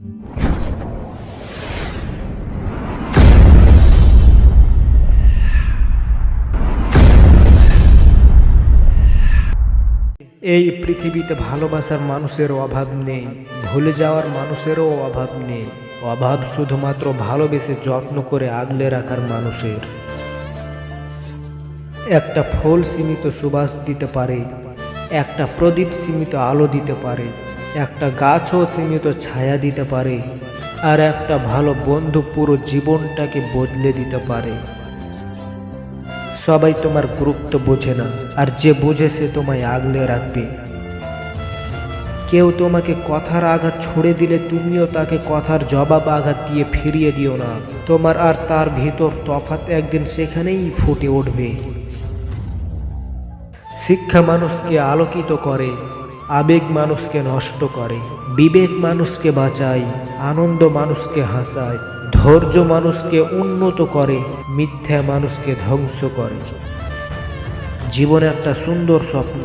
এই পৃথিবীতে ভালোবাসার মানুষের অভাব নেই, ভুলে যাওয়ার মানুষেরও অভাব নেই। অভাব শুধুমাত্র ভালোবেসে যত্ন করে আগলে রাখার মানুষের। একটা ফুল সীমিত সুবাস দিতে পারে, একটা প্রদীপ সীমিত আলো দিতে পারে একটা গাছও সীমিত ছায়া দিতে পারে, আর একটা ভালো বন্ধু পুরো জীবনটাকে বদলে দিতে পারে। সবাই তোমার গুরুত্ব বোঝে না, আর যে বোঝে সে তোমায় আগলে রাখবে। কেউ তোমাকে কথার আঘাত ছুড়ে দিলে তুমিও তাকে কথার জবাব আঘাত দিয়ে ফিরিয়ে দিও না। তোমার আর তার ভিতর তফাৎ একদিন সেখানেই ফুটে উঠবে। শিক্ষা মানুষকে আলোকিত করে আবেগ মানুষকে নষ্ট করে, বিবেক মানুষকে বাঁচায়, আনন্দ মানুষকে হাসায়, ধৈর্য মানুষকে উন্নত করে, মিথ্যা মানুষকে ধ্বংস করে। জীবন একটা সুন্দর স্বপ্ন,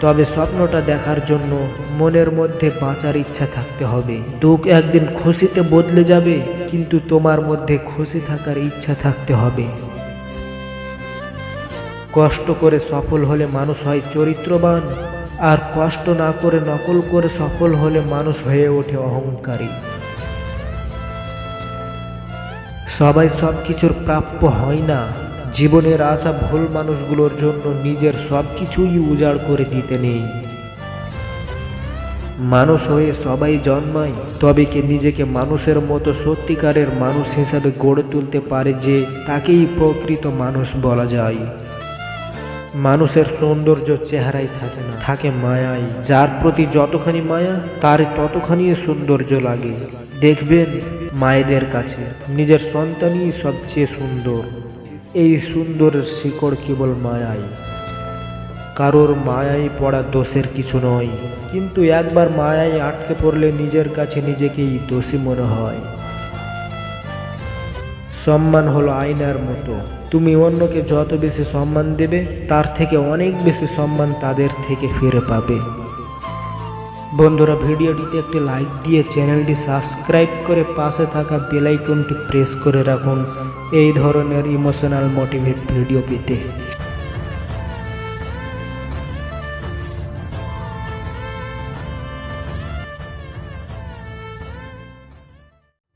তবে স্বপ্নটা দেখার জন্য মনের মধ্যে বাঁচার ইচ্ছা থাকতে হবে। দুঃখ একদিন খুশিতে বদলে যাবে, কিন্তু তোমার মধ্যে খুশি থাকার ইচ্ছা থাকতে হবে। কষ্ট করে সফল হলে মানুষ হয় চরিত্রবান আর কষ্ট না করে নকল করে সফল হলে মানুষ হয়ে ওঠে অহংকারী। সবাই সব কিছুর প্রাপ্য হয় না। জীবনের আশা ভুল মানুষগুলোর জন্য নিজের সব কিছুই উজাড় করে দিতে নেই। মানুষ হয়ে সবাই জন্মায়, তবে কি নিজেকে মানুষের মতো সত্যিকারের মানুষ হিসাবে গড়ে তুলতে পারে যে তাকেই প্রকৃত মানুষ বলা যায়? মানুষের সৌন্দর্য চেহারায় থাকে না। থাকে মায়াই। যার প্রতি যতখানি মায়া, তার ততখানি সৌন্দর্য লাগে। দেখবেন মায়েদের কাছে নিজের সন্তানই সবচেয়ে সুন্দর। এই সুন্দরের শিকড় কেবল মায়াই। কারোর মায়াই পড়া দোষের কিছু নয়। কিন্তু একবার মায়ায় আটকে পড়লে নিজের কাছে নিজেকেই দোষী মনে হয়। সম্মান হলো আয়নার মতো। তুমি অন্যকে যত বেশি সম্মান দেবে, তার থেকে অনেক বেশি সম্মান তাদের থেকে ফিরে পাবে। বন্ধুরা, ভিডিওটিতে একটি লাইক দিয়ে চ্যানেলটি সাবস্ক্রাইব করে পাশে থাকা বেলাইকনটি প্রেস করে রাখুন। এই ধরনের ইমোশনাল মোটিভেট ভিডিও পেতে।